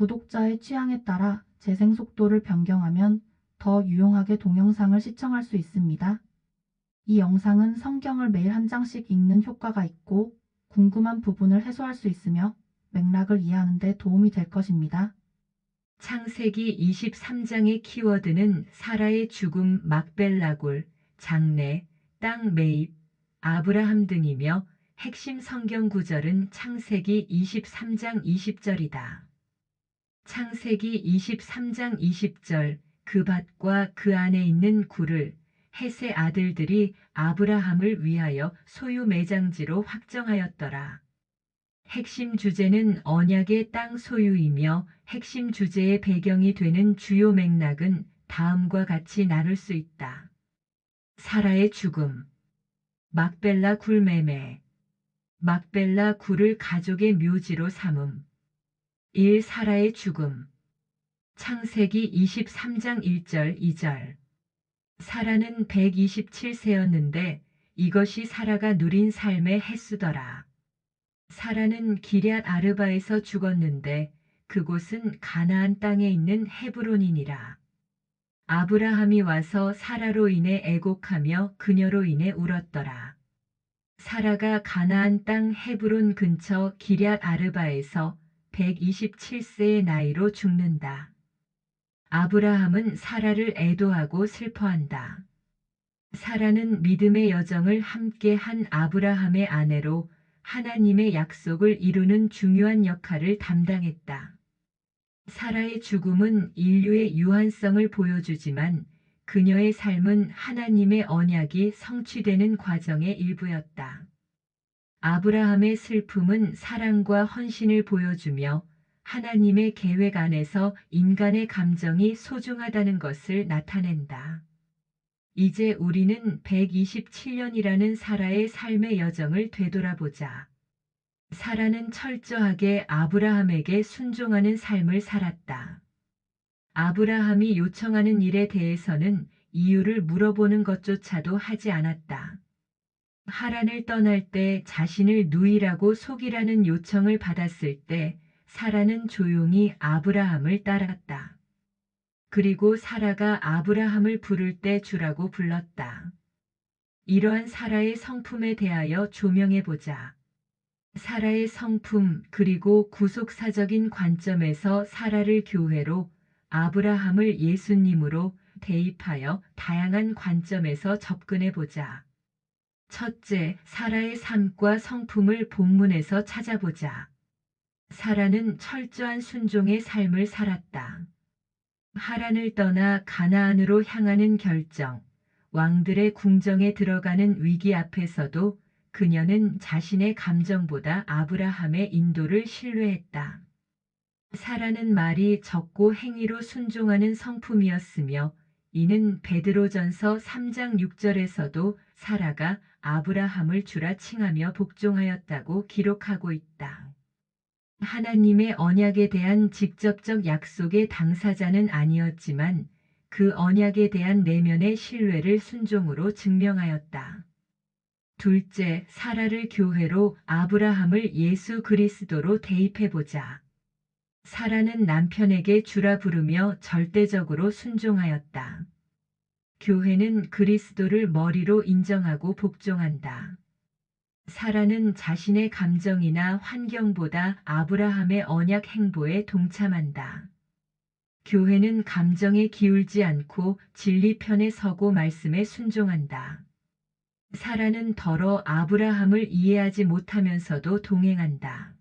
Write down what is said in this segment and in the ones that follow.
구독자의 취향에 따라 재생 속도를 변경하면 더 유용하게 동영상을 시청할 수 있습니다. 이 영상은 성경을 매일 한 장씩 읽는 효과가 있고 궁금한 부분을 해소할 수 있으며 맥락을 이해하는 데 도움이 될 것입니다. 창세기 23장의 키워드는 사라의 죽음, 막벨라굴, 장래, 땅 매입, 아브라함 등이며 핵심 성경 구절은 창세기 23장 20절이다. 창세기 23장 20절 그 밭과 그 안에 있는 굴을 헷의 아들들이 아브라함을 위하여 소유 매장지로 확정하였더라. 핵심 주제는 언약의 땅 소유이며 핵심 주제의 배경이 되는 주요 맥락은 다음과 같이 나눌 수 있다. 사라의 죽음, 막벨라 굴매매, 막벨라 굴을 가족의 묘지로 삼음, 1. 사라의 죽음, 창세기 23장 1절 2절 사라는 127세였는데 이것이 사라가 누린 삶의 횟수더라. 사라는 기럇 아르바에서 죽었는데 그곳은 가나안 땅에 있는 헤브론이니라. 아브라함이 와서 사라로 인해 애곡하며 그녀로 인해 울었더라. 사라가 가나안 땅 헤브론 근처 기럇 아르바에서 127세의 나이로 죽는다. 아브라함은 사라를 애도하고 슬퍼한다. 사라는 믿음의 여정을 함께 한 아브라함의 아내로 하나님의 약속을 이루는 중요한 역할을 담당했다. 사라의 죽음은 인류의 유한성을 보여주지만 그녀의 삶은 하나님의 언약이 성취되는 과정의 일부였다. 아브라함의 슬픔은 사랑과 헌신을 보여주며 하나님의 계획 안에서 인간의 감정이 소중하다는 것을 나타낸다. 이제 우리는 127년이라는 사라의 삶의 여정을 되돌아보자. 사라는 철저하게 아브라함에게 순종하는 삶을 살았다. 아브라함이 요청하는 일에 대해서는 이유를 물어보는 것조차도 하지 않았다. 하란을 떠날 때 자신을 누이라고 속이라는 요청을 받았을 때 사라는 조용히 아브라함을 따랐다. 그리고 사라가 아브라함을 부를 때 주라고 불렀다. 이러한 사라의 성품에 대하여 조명해 보자. 사라의 성품 그리고 구속사적인 관점에서 사라를 교회로 아브라함을 예수님으로 대입하여 다양한 관점에서 접근해 보자. 첫째, 사라의 삶과 성품을 본문에서 찾아보자. 사라는 철저한 순종의 삶을 살았다. 하란을 떠나 가나안으로 향하는 결정, 왕들의 궁정에 들어가는 위기 앞에서도 그녀는 자신의 감정보다 아브라함의 인도를 신뢰했다. 사라는 말이 적고 행위로 순종하는 성품이었으며 이는 베드로전서 3장 6절에서도 사라가 아브라함을 주라 칭하며 복종하였다고 기록하고 있다. 하나님의 언약에 대한 직접적 약속의 당사자는 아니었지만 그 언약에 대한 내면의 신뢰를 순종으로 증명하였다. 둘째, 사라를 교회로 아브라함을 예수 그리스도로 대입해보자. 사라는 남편에게 주라 부르며 절대적으로 순종하였다. 교회는 그리스도를 머리로 인정하고 복종한다. 사라는 자신의 감정이나 환경보다 아브라함의 언약 행보에 동참한다. 교회는 감정에 기울지 않고 진리 편에 서고 말씀에 순종한다. 사라는 더러 아브라함을 이해하지 못하면서도 동행한다.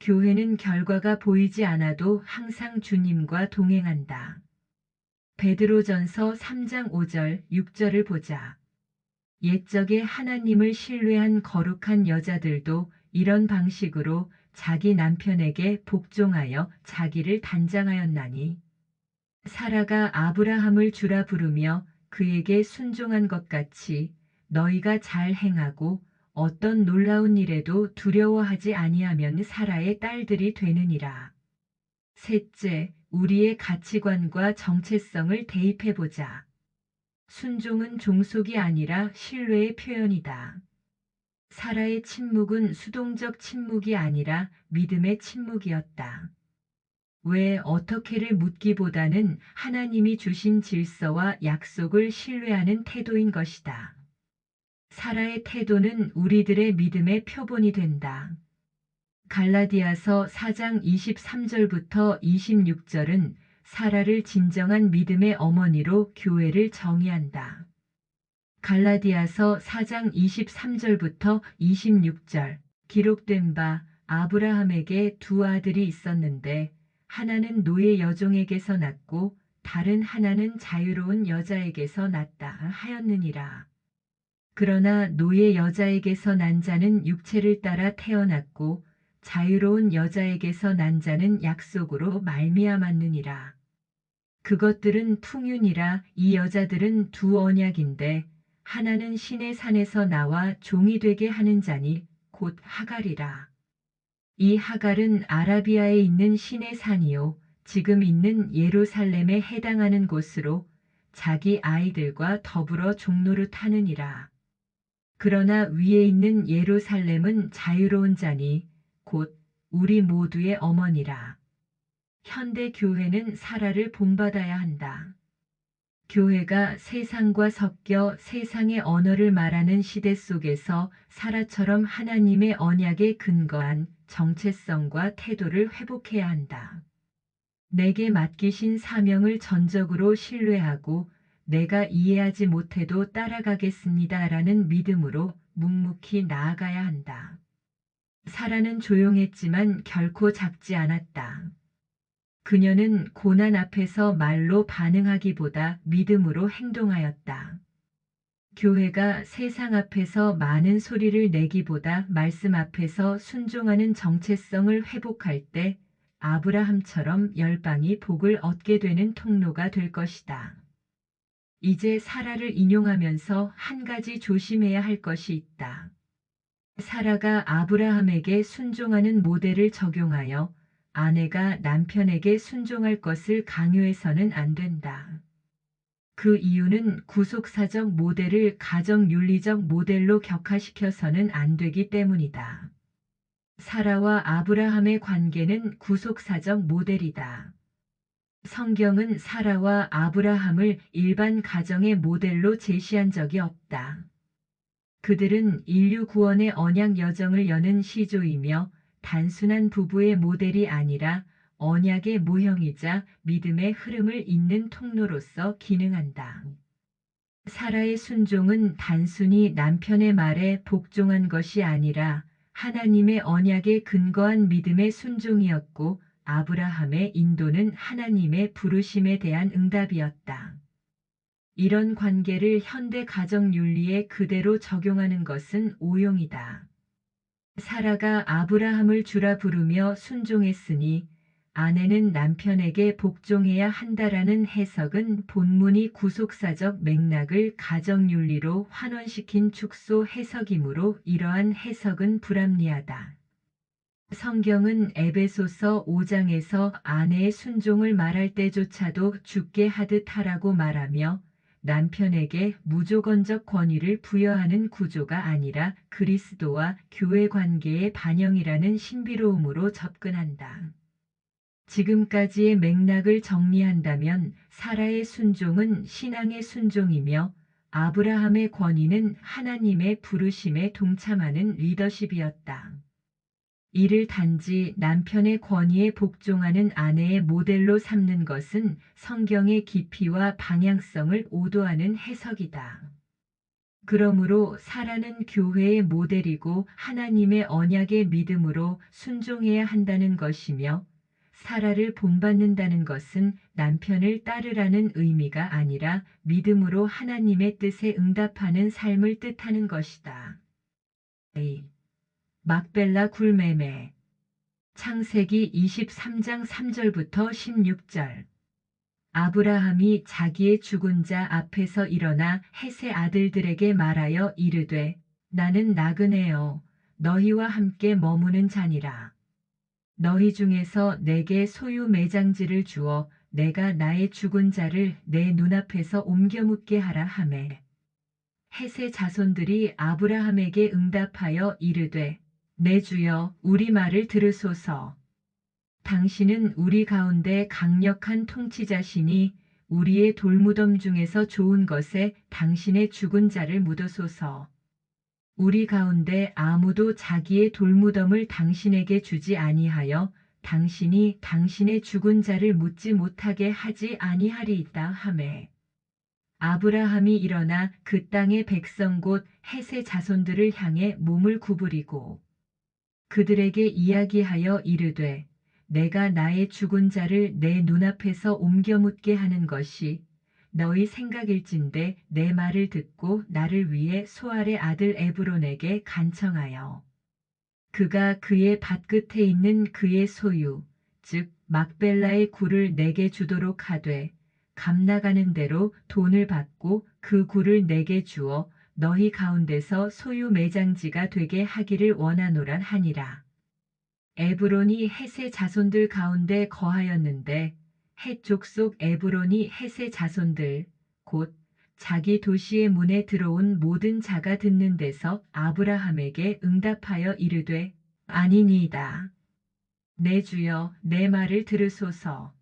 교회는 결과가 보이지 않아도 항상 주님과 동행한다. 베드로전서 3장 5절, 6절을 보자. 옛적에 하나님을 신뢰한 거룩한 여자들도 이런 방식으로 자기 남편에게 복종하여 자기를 단장하였나니 사라가 아브라함을 주라 부르며 그에게 순종한 것 같이 너희가 잘 행하고 어떤 놀라운 일에도 두려워하지 아니하면 사라의 딸들이 되느니라. 셋째, 우리의 가치관과 정체성을 대입해보자. 순종은 종속이 아니라 신뢰의 표현이다. 사라의 침묵은 수동적 침묵이 아니라 믿음의 침묵이었다. 왜 어떻게를 묻기보다는 하나님이 주신 질서와 약속을 신뢰하는 태도인 것이다. 사라의 태도는 우리들의 믿음의 표본이 된다. 갈라디아서 4장 23절부터 26절은 사라를 진정한 믿음의 어머니로 교회를 정의한다. 갈라디아서 4장 23절부터 26절 기록된 바 아브라함에게 두 아들이 있었는데 하나는 노예 여종에게서 났고 다른 하나는 자유로운 여자에게서 났다 하였느니라. 그러나 노예 여자에게서 난 자는 육체를 따라 태어났고 자유로운 여자에게서 난 자는 약속으로 말미암았느니라. 그것들은 풍윤이라 이 여자들은 두 언약인데 하나는 신의 산에서 나와 종이 되게 하는 자니 곧 하갈이라. 이 하갈은 아라비아에 있는 신의 산이요 지금 있는 예루살렘에 해당하는 곳으로 자기 아이들과 더불어 종로를 타느니라. 그러나 위에 있는 예루살렘은 자유로운 자니 곧 우리 모두의 어머니라. 현대 교회는 사라를 본받아야 한다. 교회가 세상과 섞여 세상의 언어를 말하는 시대 속에서 사라처럼 하나님의 언약에 근거한 정체성과 태도를 회복해야 한다. 내게 맡기신 사명을 전적으로 신뢰하고 내가 이해하지 못해도 따라가겠습니다. 라는 믿음으로 묵묵히 나아가야 한다. 사라는 조용했지만 결코 작지 않았다. 그녀는 고난 앞에서 말로 반응하기보다 믿음으로 행동하였다. 교회가 세상 앞에서 많은 소리를 내기보다 말씀 앞에서 순종하는 정체성을 회복할 때 아브라함처럼 열방이 복을 얻게 되는 통로가 될 것이다. 이제 사라를 인용하면서 한 가지 조심해야 할 것이 있다. 사라가 아브라함에게 순종하는 모델을 적용하여 아내가 남편에게 순종할 것을 강요해서는 안 된다. 그 이유는 구속사적 모델을 가정윤리적 모델로 격화시켜서는 안 되기 때문이다. 사라와 아브라함의 관계는 구속사적 모델이다. 성경은 사라와 아브라함을 일반 가정의 모델로 제시한 적이 없다. 그들은 인류 구원의 언약 여정을 여는 시조이며 단순한 부부의 모델이 아니라 언약의 모형이자 믿음의 흐름을 잇는 통로로서 기능한다. 사라의 순종은 단순히 남편의 말에 복종한 것이 아니라 하나님의 언약에 근거한 믿음의 순종이었고 아브라함의 인도는 하나님의 부르심에 대한 응답이었다. 이런 관계를 현대 가정 윤리에 그대로 적용하는 것은 오용이다. 사라가 아브라함을 주라 부르며 순종했으니 아내는 남편에게 복종해야 한다라는 해석은 본문이 구속사적 맥락을 가정윤리로 환원시킨 축소 해석이므로 이러한 해석은 불합리하다. 성경은 에베소서 5장에서 아내의 순종을 말할 때조차도 죽게 하듯 하라고 말하며 남편에게 무조건적 권위를 부여하는 구조가 아니라 그리스도와 교회 관계의 반영이라는 신비로움으로 접근한다. 지금까지의 맥락을 정리한다면 사라의 순종은 신앙의 순종이며 아브라함의 권위는 하나님의 부르심에 동참하는 리더십이었다. 이를 단지 남편의 권위에 복종하는 아내의 모델로 삼는 것은 성경의 깊이와 방향성을 오도하는 해석이다. 그러므로 사라는 교회의 모델이고 하나님의 언약의 믿음으로 순종해야 한다는 것이며 사라를 본받는다는 것은 남편을 따르라는 의미가 아니라 믿음으로 하나님의 뜻에 응답하는 삶을 뜻하는 것이다. A. 막벨라 굴매매. 창세기 23장 3절부터 16절. 아브라함이 자기의 죽은 자 앞에서 일어나 햇의 아들들에게 말하여 이르되 나는 나그네여 너희와 함께 머무는 자니라. 너희 중에서 내게 소유 매장지를 주어 내가 나의 죽은 자를 내 눈앞에서 옮겨 묻게 하라 하매. 햇의 자손들이 아브라함에게 응답하여 이르되 내 주여 우리 말을 들으소서 당신은 우리 가운데 강력한 통치자시니 우리의 돌무덤 중에서 좋은 것에 당신의 죽은 자를 묻으소서. 우리 가운데 아무도 자기의 돌무덤을 당신에게 주지 아니하여 당신이 당신의 죽은 자를 묻지 못하게 하지 아니하리이다 하매. 아브라함이 일어나 그 땅의 백성 곧 헷의 자손들을 향해 몸을 구부리고 그들에게 이야기하여 이르되 내가 나의 죽은 자를 내 눈앞에서 옮겨 묻게 하는 것이 너희 생각일진데 내 말을 듣고 나를 위해 소알의 아들 에브론에게 간청하여. 그가 그의 밭끝에 있는 그의 소유 즉 막벨라의 굴을 내게 주도록 하되 감 나가는 대로 돈을 받고 그 굴을 내게 주어 너희 가운데서 소유 매장지가 되게 하기를 원하노란 하니라. 에브론이 헷의 자손들 가운데 거하였는데 헷 족속 에브론이 헷의 자손들 곧 자기 도시의 문에 들어온 모든 자가 듣는 데서 아브라함에게 응답하여 이르되 아니니이다. 내 주여 내 말을 들으소서.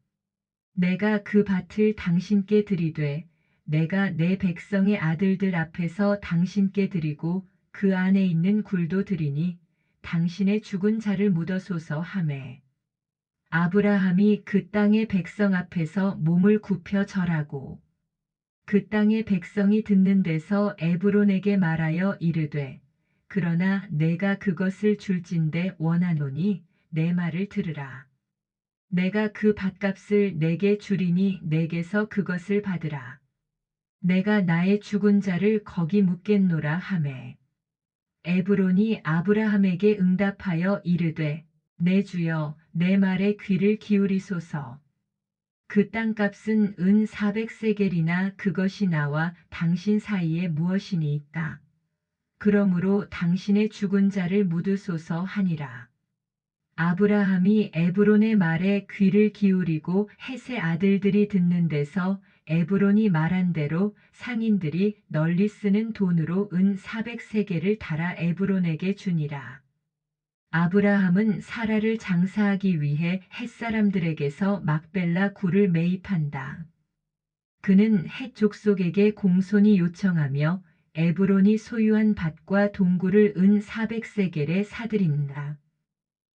내가 그 밭을 당신께 드리되 내가 내 백성의 아들들 앞에서 당신께 드리고 그 안에 있는 굴도 드리니 당신의 죽은 자를 묻어소서 하매. 아브라함이 그 땅의 백성 앞에서 몸을 굽혀 절하고 그 땅의 백성이 듣는 데서 에브론에게 말하여 이르되 그러나 내가 그것을 줄진데 원하노니 내 말을 들으라. 내가 그 밭값을 내게 주리니 내게서 그것을 받으라 내가 나의 죽은 자를 거기 묻겠노라 하매 에브론이 아브라함에게 응답하여 이르되 내 주여 내 말에 귀를 기울이소서. 그 땅값은 은 400세겔이나 그것이 나와 당신 사이에 무엇이니이까. 그러므로 당신의 죽은 자를 묻으소서 하니라. 아브라함이 에브론의 말에 귀를 기울이고 헷의 아들들이 듣는 데서 에브론이 말한 대로 상인들이 널리 쓰는 돈으로 은 400세겔을 달아 에브론에게 주니라. 아브라함은 사라를 장사하기 위해 햇사람들에게서 막벨라 굴을 매입한다. 그는 햇 족속에게 공손히 요청하며 에브론이 소유한 밭과 동굴을 은 400세겔에 사들인다.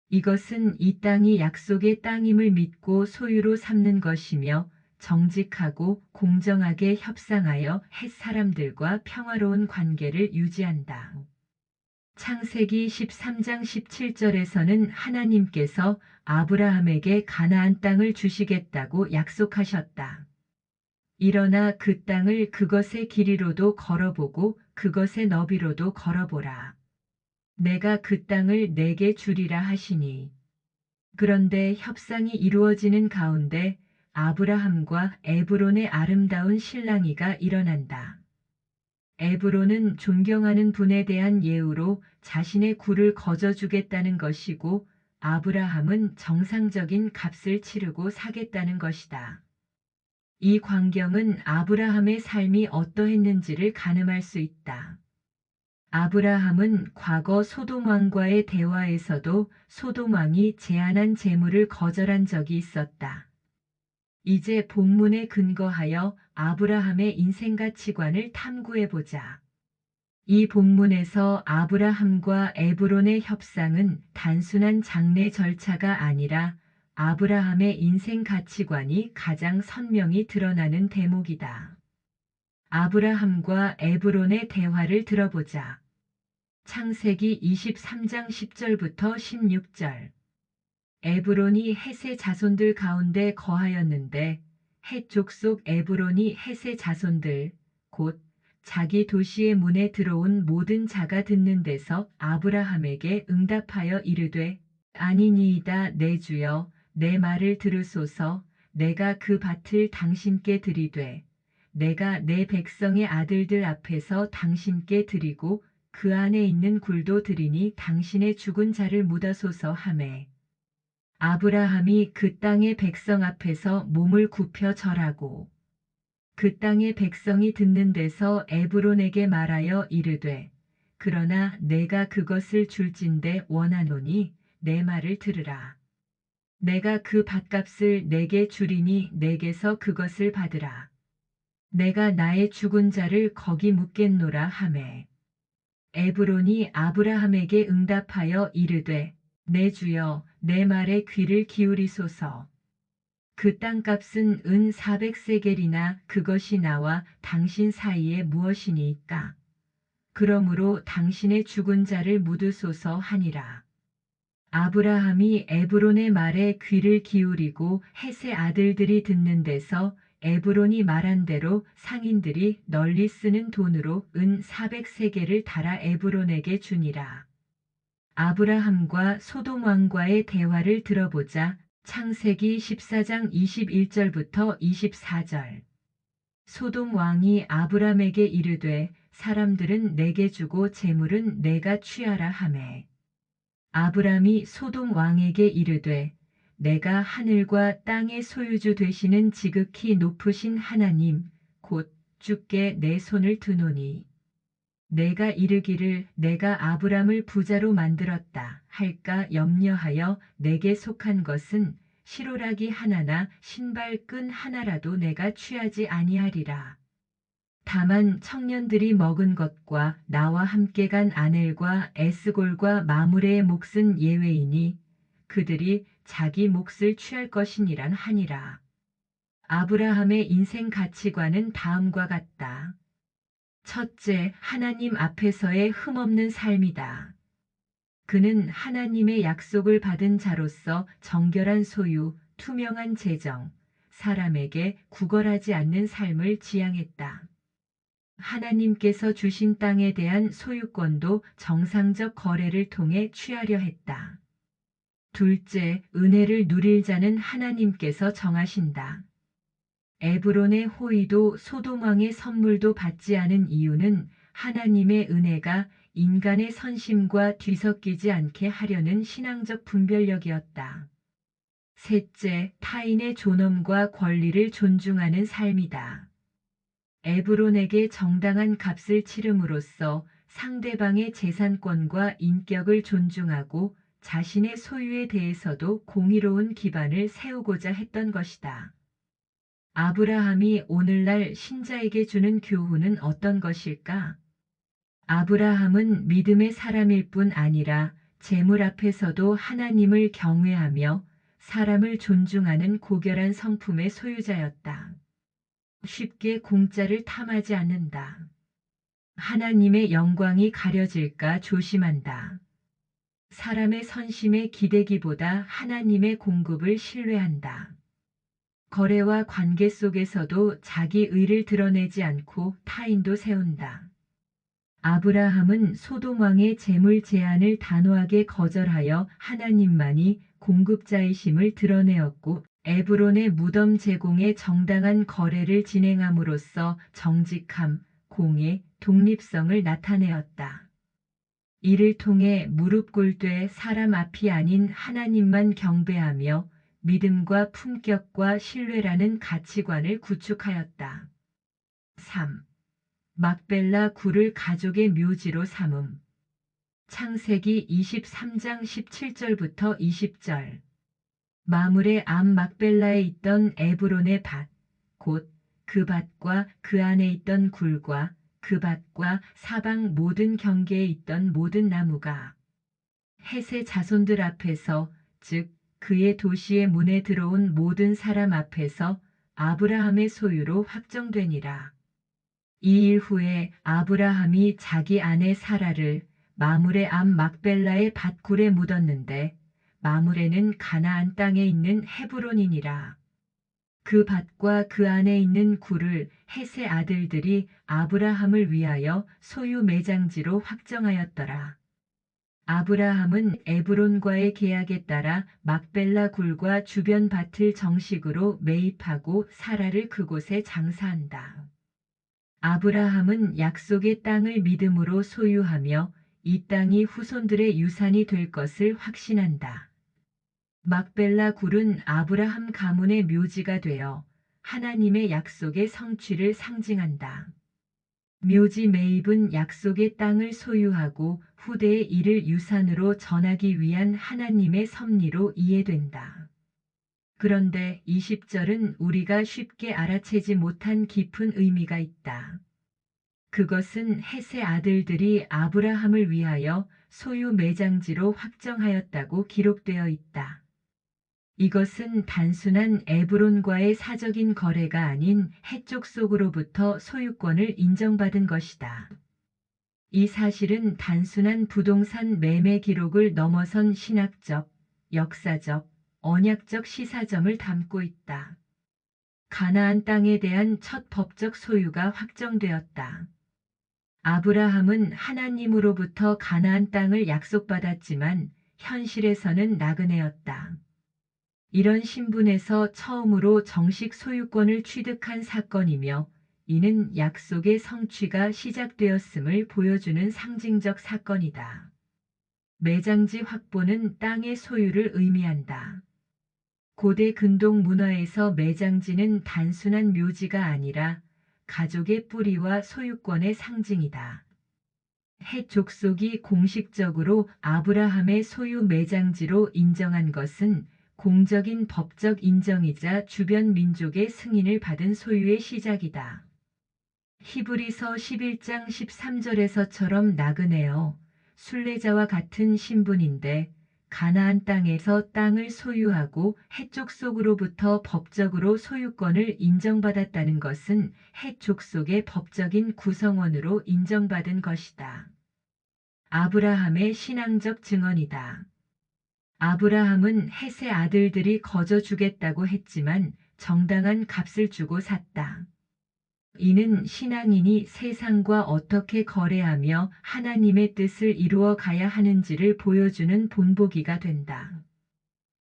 이것은 이 땅이 약속의 땅임을 믿고 소유로 삼는 것이며 정직하고 공정하게 협상하여 햇 사람들과 평화로운 관계를 유지한다. 창세기 13장 17절에서는 하나님께서 아브라함에게 가나안 땅을 주시겠다고 약속하셨다. 일어나 그 땅을 그것의 길이로도 걸어보고 그것의 너비로도 걸어보라. 내가 그 땅을 내게 주리라 하시니. 그런데 협상이 이루어지는 가운데 아브라함과 에브론의 아름다운 신랑이가 일어난다. 에브론은 존경하는 분에 대한 예우로 자신의 굴을 거저주겠다는 것이고 아브라함은 정상적인 값을 치르고 사겠다는 것이다. 이 광경은 아브라함의 삶이 어떠했는지를 가늠할 수 있다. 아브라함은 과거 소돔왕과의 대화에서도 소돔왕이 제안한 재물을 거절한 적이 있었다. 이제 본문에 근거하여 아브라함의 인생 가치관을 탐구해보자. 이 본문에서 아브라함과 에브론의 협상은 단순한 장례 절차가 아니라 아브라함의 인생 가치관이 가장 선명히 드러나는 대목이다. 아브라함과 에브론의 대화를 들어보자. 창세기 23장 10절부터 16절. 에브론이 헷의 자손들 가운데 거하였는데 헷 족속 에브론이 헷의 자손들 곧 자기 도시의 문에 들어온 모든 자가 듣는 데서 아브라함에게 응답하여 이르되 아니니이다 내 주여 내 말을 들으소서. 내가 그 밭을 당신께 드리되 내가 내 백성의 아들들 앞에서 당신께 드리고 그 안에 있는 굴도 드리니 당신의 죽은 자를 묻어소서 하매 아브라함이 그 땅의 백성 앞에서 몸을 굽혀 절하고 그 땅의 백성이 듣는 데서 에브론에게 말하여 이르되 그러나 내가 그것을 줄진데 원하노니 내 말을 들으라 내가 그 밭값을 내게 주리니 내게서 그것을 받으라. 내가 나의 죽은 자를 거기 묻겠노라 하매. 에브론이 아브라함에게 응답하여 이르되 내 주여 내 말에 귀를 기울이소서. 그 땅값은 은 400세겔이나 그것이 나와 당신 사이에 무엇이니까. 그러므로 당신의 죽은 자를 묻으소서 하니라. 아브라함이 에브론의 말에 귀를 기울이고 헷의 아들들이 듣는 데서 에브론이 말한 대로 상인들이 널리 쓰는 돈으로 은 400세겔을 달아 에브론에게 주니라. 아브라함과 소돔 왕과의 대화를 들어보자 창세기 14장 21절부터 24절. 소돔 왕이 아브람에게 이르되 사람들은 내게 주고 재물은 내가 취하라 하매. 아브람이 소돔 왕에게 이르되 내가 하늘과 땅의 소유주 되시는 지극히 높으신 하나님 곧 주께 내 손을 드노니 내가 이르기를 내가 아브람을 부자로 만들었다 할까 염려하여 내게 속한 것은 시로라기 하나나 신발끈 하나라도 내가 취하지 아니하리라. 다만 청년들이 먹은 것과 나와 함께 간 아넬과 에스골과 마무레의 몫은 예외이니 그들이 자기 몫을 취할 것이니란 하니라. 아브라함의 인생 가치관은 다음과 같다. 첫째, 하나님 앞에서의 흠없는 삶이다. 그는 하나님의 약속을 받은 자로서 정결한 소유, 투명한 재정, 사람에게 구걸하지 않는 삶을 지향했다. 하나님께서 주신 땅에 대한 소유권도 정상적 거래를 통해 취하려 했다. 둘째, 은혜를 누릴 자는 하나님께서 정하신다. 에브론의 호의도 소돔왕의 선물도 받지 않은 이유는 하나님의 은혜가 인간의 선심과 뒤섞이지 않게 하려는 신앙적 분별력이었다. 셋째, 타인의 존엄과 권리를 존중하는 삶이다. 에브론에게 정당한 값을 치름으로써 상대방의 재산권과 인격을 존중하고 자신의 소유에 대해서도 공의로운 기반을 세우고자 했던 것이다. 아브라함이 오늘날 신자에게 주는 교훈은 어떤 것일까? 아브라함은 믿음의 사람일 뿐 아니라 재물 앞에서도 하나님을 경외하며 사람을 존중하는 고결한 성품의 소유자였다. 쉽게 공짜를 탐하지 않는다. 하나님의 영광이 가려질까 조심한다. 사람의 선심에 기대기보다 하나님의 공급을 신뢰한다. 거래와 관계 속에서도 자기 의를 드러내지 않고 타인도 세운다. 아브라함은 소돔왕의 재물 제한을 단호하게 거절하여 하나님만이 공급자이심을 드러내었고 에브론의 무덤 제공의 정당한 거래를 진행함으로써 정직함, 공의, 독립성을 나타내었다. 이를 통해 무릎 꿇되 사람 앞이 아닌 하나님만 경배하며 믿음과 품격과 신뢰라는 가치관을 구축하였다. 3. 막벨라 굴을 가족의 묘지로 삼음. 창세기 23장 17절부터 20절. 마물의 암 막벨라에 있던 에브론의 밭, 곧 그 밭과 그 안에 있던 굴과 그 밭과 사방 모든 경계에 있던 모든 나무가 햇의 자손들 앞에서 즉 그의 도시의 문에 들어온 모든 사람 앞에서 아브라함의 소유로 확정되니라. 이 일 후에 아브라함이 자기 아내 사라를 마물의 암 막벨라의 밭굴에 묻었는데 마물에는 가나안 땅에 있는 헤브론이니라. 그 밭과 그 안에 있는 굴을 햇의 아들들이 아브라함을 위하여 소유 매장지로 확정하였더라. 아브라함은 에브론과의 계약에 따라 막벨라 굴과 주변 밭을 정식으로 매입하고 사라를 그곳에 장사한다. 아브라함은 약속의 땅을 믿음으로 소유하며 이 땅이 후손들의 유산이 될 것을 확신한다. 막벨라 굴은 아브라함 가문의 묘지가 되어 하나님의 약속의 성취를 상징한다. 묘지 매입은 약속의 땅을 소유하고 후대에 이를 유산으로 전하기 위한 하나님의 섭리로 이해된다. 그런데 20절은 우리가 쉽게 알아채지 못한 깊은 의미가 있다. 그것은 헷의 아들들이 아브라함을 위하여 소유 매장지로 확정하였다고 기록되어 있다. 이것은 단순한 에브론과의 사적인 거래가 아닌 해쪽 속으로부터 소유권을 인정받은 것이다. 이 사실은 단순한 부동산 매매 기록을 넘어선 신학적, 역사적, 언약적 시사점을 담고 있다. 가나안 땅에 대한 첫 법적 소유가 확정되었다. 아브라함은 하나님으로부터 가나안 땅을 약속받았지만 현실에서는 나그네였다. 이런 신분에서 처음으로 정식 소유권을 취득한 사건이며 이는 약속의 성취가 시작되었음을 보여주는 상징적 사건이다. 매장지 확보는 땅의 소유를 의미한다. 고대 근동 문화에서 매장지는 단순한 묘지가 아니라 가족의 뿌리와 소유권의 상징이다. 헷 족속이 공식적으로 아브라함의 소유 매장지로 인정한 것은 공적인 법적 인정이자 주변 민족의 승인을 받은 소유의 시작이다. 히브리서 11장 13절에서처럼 나그네어 순례자와 같은 신분인데 가나안 땅에서 땅을 소유하고 해쪽 속으로부터 법적으로 소유권을 인정받았다는 것은 해쪽 속의 법적인 구성원으로 인정받은 것이다. 아브라함의 신앙적 증언이다. 아브라함은 헷의 아들들이 거저 주겠다고 했지만 정당한 값을 주고 샀다. 이는 신앙인이 세상과 어떻게 거래하며 하나님의 뜻을 이루어 가야 하는지를 보여주는 본보기가 된다.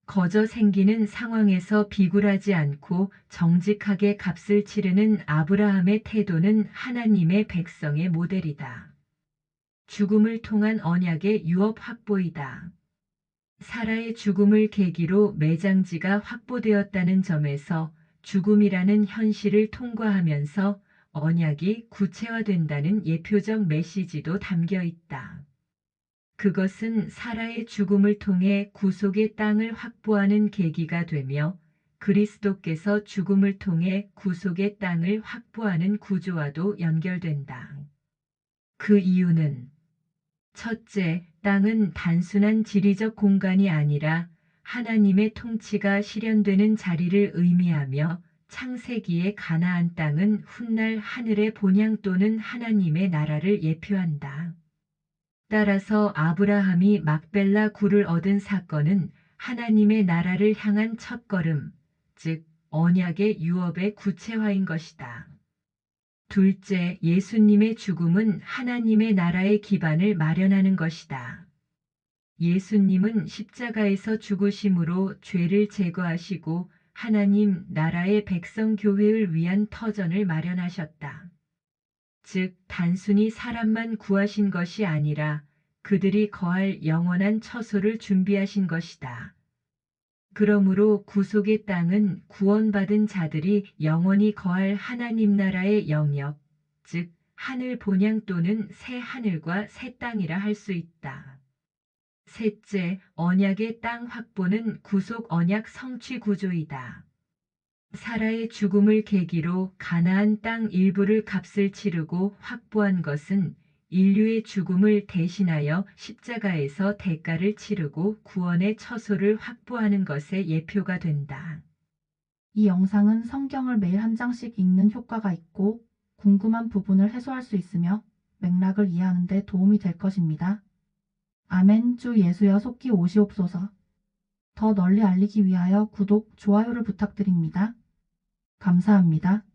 거저 생기는 상황에서 비굴하지 않고 정직하게 값을 치르는 아브라함의 태도는 하나님의 백성의 모델이다. 죽음을 통한 언약의 유업 확보이다. 사라의 죽음을 계기로 매장지가 확보되었다는 점에서 죽음이라는 현실을 통과하면서 언약이 구체화된다는 예표적 메시지도 담겨 있다. 그것은 사라의 죽음을 통해 구속의 땅을 확보하는 계기가 되며 그리스도께서 죽음을 통해 구속의 땅을 확보하는 구조와도 연결된다. 그 이유는 첫째, 땅은 단순한 지리적 공간이 아니라 하나님의 통치가 실현되는 자리를 의미하며 창세기의 가나안 땅은 훗날 하늘의 본향 또는 하나님의 나라를 예표한다. 따라서 아브라함이 막벨라 굴을 얻은 사건은 하나님의 나라를 향한 첫걸음, 즉 언약의 유업의 구체화인 것이다. 둘째, 예수님의 죽음은 하나님의 나라의 기반을 마련하는 것이다. 예수님은 십자가에서 죽으심으로 죄를 제거하시고 하나님 나라의 백성 교회를 위한 터전을 마련하셨다. 즉, 단순히 사람만 구하신 것이 아니라 그들이 거할 영원한 처소를 준비하신 것이다. 그러므로 구속의 땅은 구원받은 자들이 영원히 거할 하나님 나라의 영역, 즉, 하늘 본향 또는 새 하늘과 새 땅이라 할 수 있다. 셋째, 언약의 땅 확보는 구속 언약 성취 구조이다. 사라의 죽음을 계기로 가나안 땅 일부를 값을 치르고 확보한 것은 인류의 죽음을 대신하여 십자가에서 대가를 치르고 구원의 처소를 확보하는 것의 예표가 된다. 이 영상은 성경을 매일 한 장씩 읽는 효과가 있고 궁금한 부분을 해소할 수 있으며 맥락을 이해하는 데 도움이 될 것입니다. 아멘 주 예수여 속기 오시옵소서. 더 널리 알리기 위하여 구독, 좋아요를 부탁드립니다. 감사합니다.